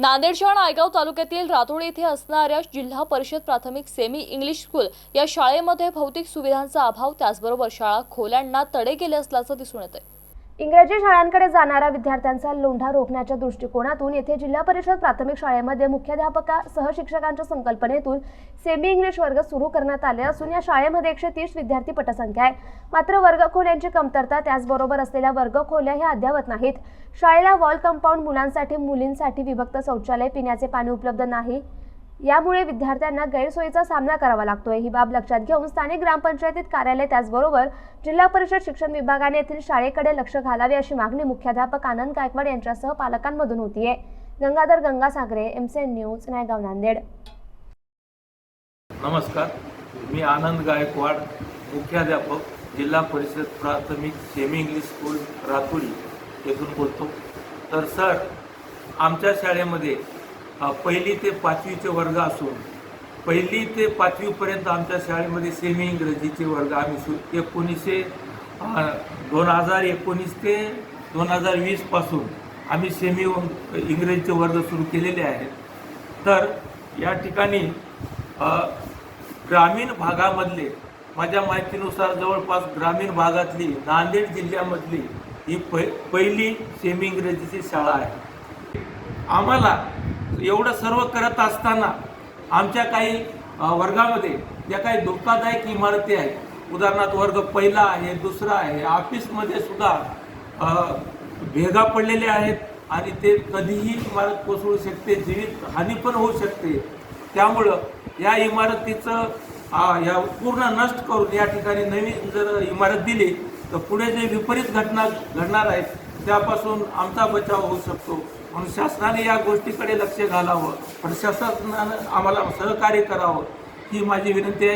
नांदेडच्या नायगाव तालुक्यातील रातोड येथे असणाऱ्या जिल्हा परिषद प्राथमिक सेमी इंग्लिश स्कूल या शाळेमध्ये भौतिक सुविधांचा अभाव त्याचबरोबर शाळा खोल्यांना तडे गेले असल्याचं दिसून येते इंग्रजी शाळांकडे जाणाऱ्या विद्यार्थ्यांचा लोंढा रोखण्याच्या दृष्टिकोनातून येथे जिल्हा परिषद प्राथमिक शाळेमध्ये मुख्याध्यापका शिक्षकांच्या संकल्पनेतून सेमी इंग्लिश वर्ग सुरू करण्यात आले असून या शाळेमध्ये एकशे तीस विद्यार्थी पटसंख्या आहे. मात्र वर्गखोल्यांची कमतरता त्याचबरोबर असलेल्या वर्गखोल्या ह्या अद्यावत नाहीत. शाळेला वॉल कंपाऊंड मुलांसाठी मुलींसाठी विभक्त शौचालय पिण्याचे पाणी उपलब्ध नाही. यामुळे विद्यार्थ्यांना गैरसोयीचा सामना करावा लागतोय. ही बाब लक्षात घेऊन स्थानिक ग्रामपंचायतीत कार्यालय त्याचबरोबर जिल्हा परिषद शिक्षण विभागाने येथील शाळेकडे लक्ष घालावे अशी मागणी मुख्याध्यापक आनंद गायकवाड यांच्यासह पालकांमधून होतीये. गंगाधर गंगासागरे एमसेन न्यूज नायगाव नांदेड. नमस्कार. मी आनंद गायकवाड मुख्याध्यापक जिल्हा परिषद प्राथमिक सेमी इंग्लिश स्कूल रातुरी येथून बोलतो. तर सर आमच्या शाळेमध्ये पहिली ते पाचवीचे वर्ग असून पहिली ते पाचवीपर्यंत आमच्या शाळेमध्ये सेमी इंग्रजीचे वर्ग आम्ही सु एकोणीसशे दोन हजार एकोणीस ते दोन हजार वीसपासून आम्ही सेमी इंग्रजीचे वर्ग सुरू केलेले आहेत. तर या ठिकाणी ग्रामीण भागामधले माझ्या माहितीनुसार जवळपास ग्रामीण भागातली नांदेड जिल्ह्यामधली ही पै पहिली सेमी इंग्रजीची शाळा आहे. आम्हाला एवढं सर्व करत असताना आमच्या काही वर्गामध्ये ज्या काही धोकादायक इमारती आहेत उदाहरणार्थ वर्ग पहिला आहे दुसरा आहे ऑफिसमध्ये सुद्धा भेगा पडलेल्या आहेत आणि ते कधीही इमारत कोसळू शकते जीवित हानी पण होऊ शकते. त्यामुळं या इमारतीचं या पूर्ण नष्ट करून या ठिकाणी नवीन जर इमारत दिली तर पुढे जे विपरीत घटना घडणार आहेत त्यापासून आमचा बचाव होऊ शकतो. म्हणून शासनाने या गोष्टीकडे लक्ष घालावं. प्रशासनानं आम्हाला सहकार्य करावं. ही माझी विनंती आहे.